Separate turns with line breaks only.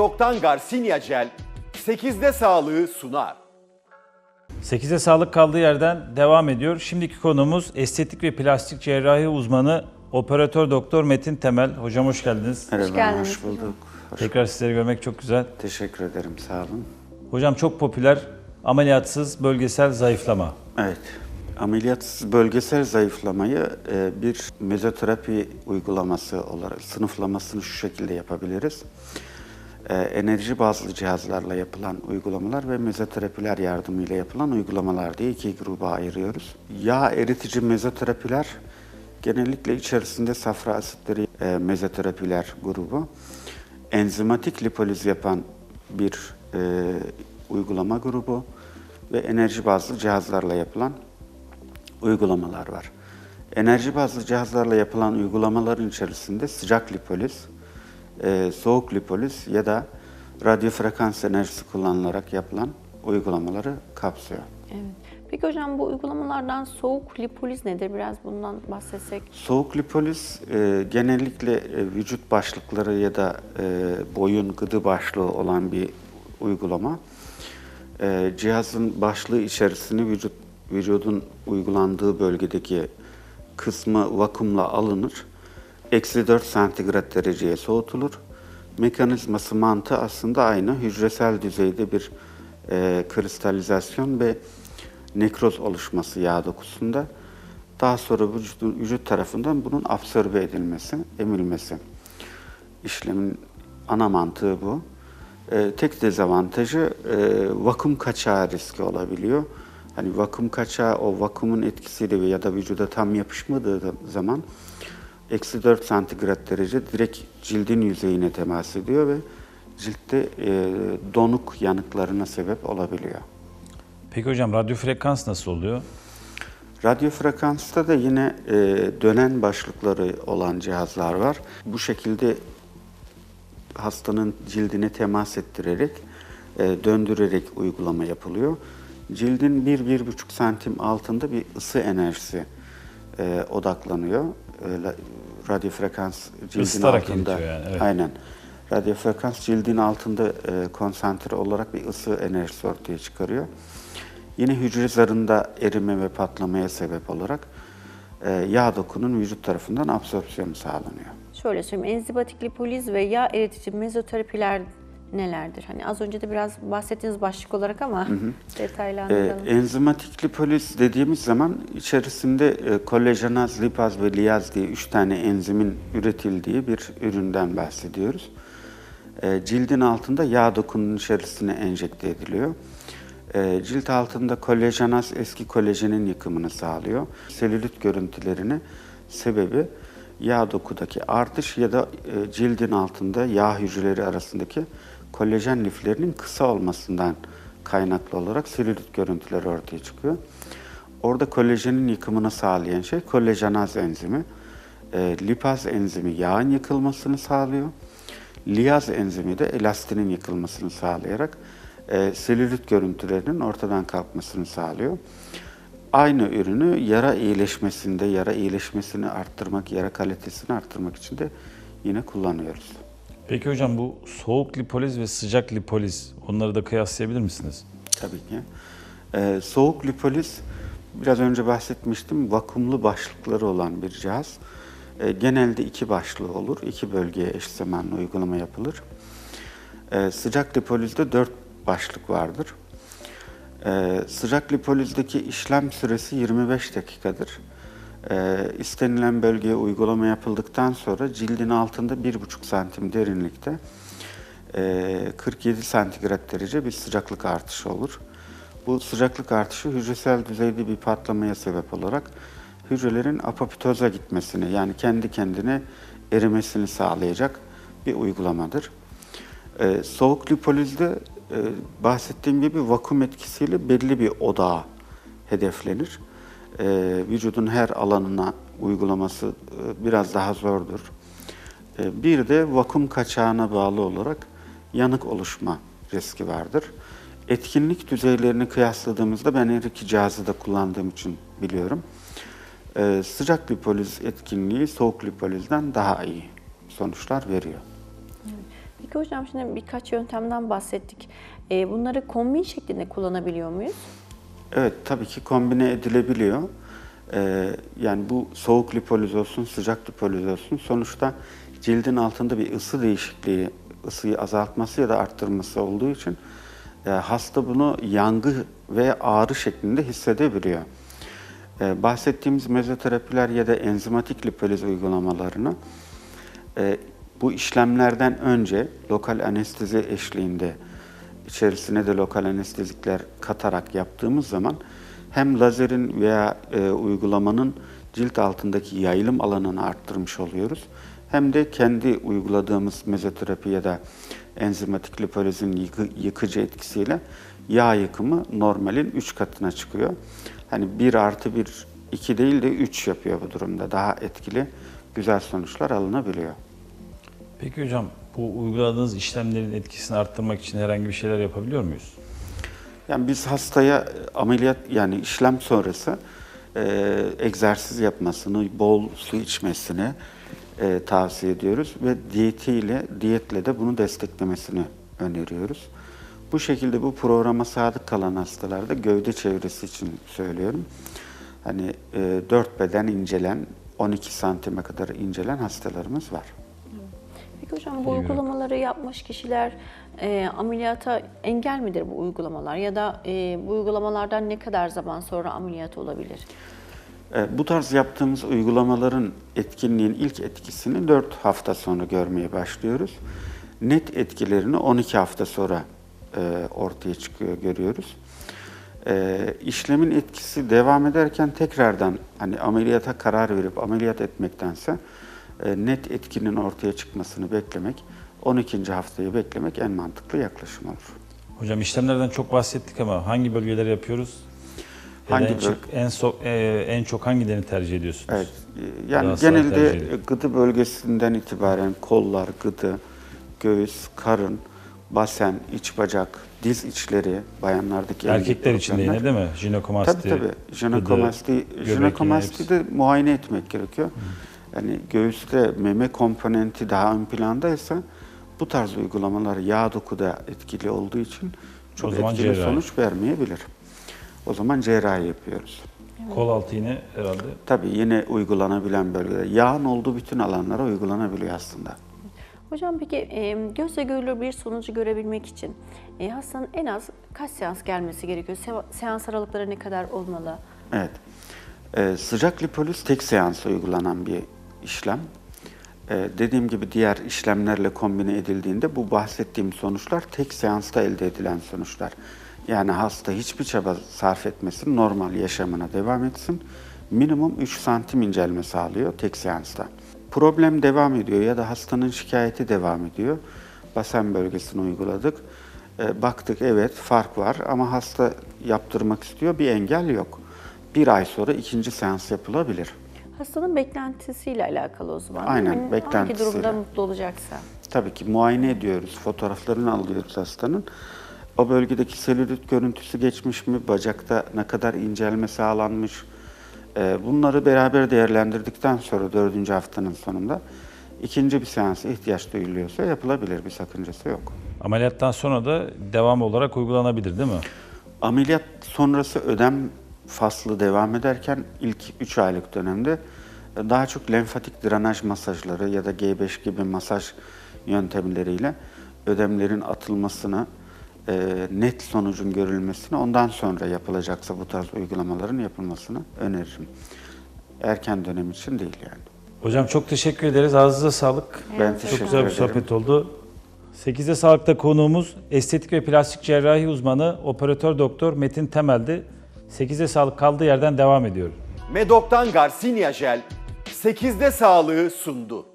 Doktan Garcinia Gel 8'de sağlığı sunar.
8'e sağlık kaldığı yerden devam ediyor. Şimdiki konumuz estetik ve plastik cerrahi uzmanı operatör doktor Metin Temel. Hocam hoş geldiniz.
Merhaba,
geldiniz
hoş bulduk. Hoş-
Tekrar sizleri görmek çok güzel.
Teşekkür ederim, sağ olun.
Hocam çok popüler ameliyatsız bölgesel zayıflama.
Evet, ameliyatsız bölgesel zayıflamayı e, bir mezoterapi uygulaması olarak sınıflamasını şu şekilde yapabiliriz. E, enerji bazlı cihazlarla yapılan uygulamalar ve mezoterapiler yardımıyla yapılan uygulamalar diye iki gruba ayırıyoruz. Yağ eritici mezoterapiler genellikle içerisinde safra asitleri e, mezoterapiler grubu. Enzimatik lipoliz yapan bir e, uygulama grubu ve enerji bazlı cihazlarla yapılan uygulamalar var. Enerji bazlı cihazlarla yapılan uygulamaların içerisinde sıcak lipoliz, e, soğuk lipoliz ya da radyo frekans enerjisi kullanılarak yapılan uygulamaları kapsıyor.
Evet. Peki hocam bu uygulamalardan soğuk lipoliz nedir? Biraz bundan bahsetsek.
Soğuk lipoliz e, genellikle e, vücut başlıkları ya da e, boyun gıdı başlığı olan bir uygulama. E, cihazın başlığı içerisini vücut vücudun uygulandığı bölgedeki kısmı vakumla alınır. Eksi 4 santigrat dereceye soğutulur. Mekanizması mantığı aslında aynı. Hücresel düzeyde bir e, kristalizasyon ve nekroz oluşması yağ dokusunda. Daha sonra vücudun, vücut tarafından bunun absorbe edilmesi, emilmesi. İşlemin ana mantığı bu. Ee, tek dezavantajı e, vakum kaçağı riski olabiliyor. Hani vakum kaçağı o vakumun etkisiyle ya da vücuda tam yapışmadığı zaman eksi 4 santigrat derece direkt cildin yüzeyine temas ediyor ve ciltte e, donuk yanıklarına sebep olabiliyor.
Peki hocam radyo frekans nasıl oluyor?
Radyo frekansta da yine e, dönen başlıkları olan cihazlar var. Bu şekilde hastanın cildine temas ettirerek, e, döndürerek uygulama yapılıyor. Cildin 1-1,5 santim altında bir ısı enerjisi e, odaklanıyor. E, radyo frekans cildin
Isıtarak
altında.
yani, evet.
Aynen. Radyo frekans cildin altında e, konsantre olarak bir ısı enerjisi ortaya çıkarıyor. Yine hücre zarında erime ve patlamaya sebep olarak e, yağ dokunun vücut tarafından absorpsiyonu sağlanıyor.
Şöyle söyleyeyim. Enzimatik lipoliz ve yağ eritici mezoterapiler nelerdir? Hani az önce de biraz bahsettiğiniz başlık olarak ama
E,
detaylandıralım.
enzimatik lipoliz dediğimiz zaman içerisinde e, kolajenaz, lipaz ve liyaz diye üç tane enzimin üretildiği bir üründen bahsediyoruz. E, cildin altında yağ dokunun içerisine enjekte ediliyor. E, cilt altında kolajenaz eski kolajenin yıkımını sağlıyor. Selülit görüntülerini sebebi yağ dokudaki artış ya da e, cildin altında yağ hücreleri arasındaki kolajen liflerinin kısa olmasından kaynaklı olarak selülit görüntüleri ortaya çıkıyor. Orada kolajenin yıkımını sağlayan şey kolajenaz enzimi. E, lipaz enzimi yağın yıkılmasını sağlıyor. Liyaz enzimi de elastinin yıkılmasını sağlayarak e, selülit görüntülerinin ortadan kalkmasını sağlıyor. Aynı ürünü yara iyileşmesinde, yara iyileşmesini arttırmak, yara kalitesini arttırmak için de yine kullanıyoruz.
Peki hocam bu soğuk lipoliz ve sıcak lipoliz onları da kıyaslayabilir misiniz?
Tabii ki. Ee, soğuk lipoliz, biraz önce bahsetmiştim, vakumlu başlıkları olan bir cihaz. Ee, genelde iki başlığı olur, iki bölgeye eş zamanlı uygulama yapılır. Ee, sıcak lipolizde dört başlık vardır. Ee, sıcak lipolizdeki işlem süresi 25 dakikadır. Ee, istenilen bölgeye uygulama yapıldıktan sonra cildin altında 1,5 santim derinlikte e, 47 santigrat derece bir sıcaklık artışı olur. Bu sıcaklık artışı hücresel düzeyde bir patlamaya sebep olarak hücrelerin apoptoza gitmesini yani kendi kendine erimesini sağlayacak bir uygulamadır. Ee, soğuk lipolizde e, bahsettiğim gibi vakum etkisiyle belli bir odağa hedeflenir. Ee, vücudun her alanına uygulaması e, biraz daha zordur. Ee, bir de vakum kaçağına bağlı olarak yanık oluşma riski vardır. Etkinlik düzeylerini kıyasladığımızda ben her iki cihazı da kullandığım için biliyorum. Ee, sıcak lipoliz etkinliği soğuk lipolizden daha iyi sonuçlar veriyor.
Peki hocam şimdi birkaç yöntemden bahsettik. Ee, bunları kombin şeklinde kullanabiliyor muyuz?
Evet tabii ki kombine edilebiliyor. Ee, yani bu soğuk lipoliz olsun, sıcak lipoliz olsun sonuçta cildin altında bir ısı değişikliği, ısıyı azaltması ya da arttırması olduğu için e, hasta bunu yangı ve ağrı şeklinde hissedebiliyor. Ee, bahsettiğimiz mezoterapiler ya da enzimatik lipoliz uygulamalarını e, bu işlemlerden önce lokal anestezi eşliğinde içerisine de lokal anestezikler katarak yaptığımız zaman hem lazerin veya e, uygulamanın cilt altındaki yayılım alanını arttırmış oluyoruz. Hem de kendi uyguladığımız mezoterapi ya da enzimatik lipolizin yıkı- yıkıcı etkisiyle yağ yıkımı normalin 3 katına çıkıyor. Hani 1 artı 1, 2 değil de 3 yapıyor bu durumda. Daha etkili, güzel sonuçlar alınabiliyor.
Peki hocam bu uyguladığınız işlemlerin etkisini arttırmak için herhangi bir şeyler yapabiliyor muyuz?
Yani biz hastaya ameliyat yani işlem sonrası e, egzersiz yapmasını, bol su içmesini e, tavsiye ediyoruz ve diyetiyle, diyetle de bunu desteklemesini öneriyoruz. Bu şekilde bu programa sadık kalan hastalarda gövde çevresi için söylüyorum. Hani e, 4 beden incelen, 12 santime kadar incelen hastalarımız var.
Peki hocam bu uygulamaları yapmış kişiler e, ameliyata engel midir bu uygulamalar? Ya da e, bu uygulamalardan ne kadar zaman sonra ameliyat olabilir?
E, Bu tarz yaptığımız uygulamaların etkinliğin ilk etkisini 4 hafta sonra görmeye başlıyoruz. Net etkilerini 12 hafta sonra e, ortaya çıkıyor, görüyoruz. E, işlemin etkisi devam ederken tekrardan hani ameliyata karar verip ameliyat etmektense net etkinin ortaya çıkmasını beklemek, 12. haftayı beklemek en mantıklı yaklaşım olur.
Hocam işlemlerden çok bahsettik ama hangi bölgeleri yapıyoruz?
Hangi
en çok, en, so- e, en çok hangilerini tercih ediyorsunuz?
Evet. e, Yani
Daha
genelde gıdı bölgesinden itibaren kollar, gıdı, göğüs, karın, basen, iç bacak, diz içleri, bayanlardaki
Erkekler için de yine değil mi? Jinekomasti.
Tabii tabii. Jinekomasti, jinekomasti de muayene etmek gerekiyor. Yani göğüste meme komponenti daha ön plandaysa bu tarz uygulamalar yağ dokuda etkili olduğu için çok etkili
cerrahi.
sonuç vermeyebilir. O zaman cerrahi yapıyoruz.
Kol altı yine herhalde.
Tabii yine uygulanabilen bölgeler. Yağın olduğu bütün alanlara uygulanabiliyor aslında.
Hocam peki e, gözle görülür bir sonucu görebilmek için e, hastanın en az kaç seans gelmesi gerekiyor? Se- seans aralıkları ne kadar olmalı?
Evet. Ee, sıcak lipoliz tek seans uygulanan bir işlem. Ee, dediğim gibi diğer işlemlerle kombine edildiğinde bu bahsettiğim sonuçlar tek seansta elde edilen sonuçlar. Yani hasta hiçbir çaba sarf etmesin, normal yaşamına devam etsin. Minimum 3 santim incelme sağlıyor tek seansta. Problem devam ediyor ya da hastanın şikayeti devam ediyor. Basen bölgesini uyguladık. Ee, baktık evet fark var ama hasta yaptırmak istiyor bir engel yok. Bir ay sonra ikinci seans yapılabilir.
Hastanın beklentisiyle alakalı o zaman.
Aynen,
değil mi? Hangi
beklentisiyle.
durumda mutlu olacaksa.
Tabii ki muayene ediyoruz, fotoğraflarını alıyoruz hastanın. O bölgedeki selülit görüntüsü geçmiş mi, bacakta ne kadar incelme sağlanmış, Ee, bunları beraber değerlendirdikten sonra dördüncü haftanın sonunda ikinci bir seansa ihtiyaç duyuluyorsa yapılabilir, bir sakıncası yok.
Ameliyattan sonra da devam olarak uygulanabilir değil mi?
Ameliyat sonrası ödem faslı devam ederken ilk 3 aylık dönemde e, daha çok lenfatik drenaj masajları ya da G5 gibi masaj yöntemleriyle ödemlerin atılmasını, e, net sonucun görülmesini ondan sonra yapılacaksa bu tarz uygulamaların yapılmasını öneririm. Erken dönem için değil yani.
Hocam çok teşekkür ederiz. Ağzınıza sağlık.
Ben
Çok
Çok
teşekkür
güzel bir sohbet oldu. 8'de Sağlık'ta konuğumuz estetik ve plastik cerrahi uzmanı operatör doktor Metin Temel'di. 8'de Sağlık kaldığı yerden devam ediyor.
Medok'tan Garcinia Jel 8'de sağlığı sundu.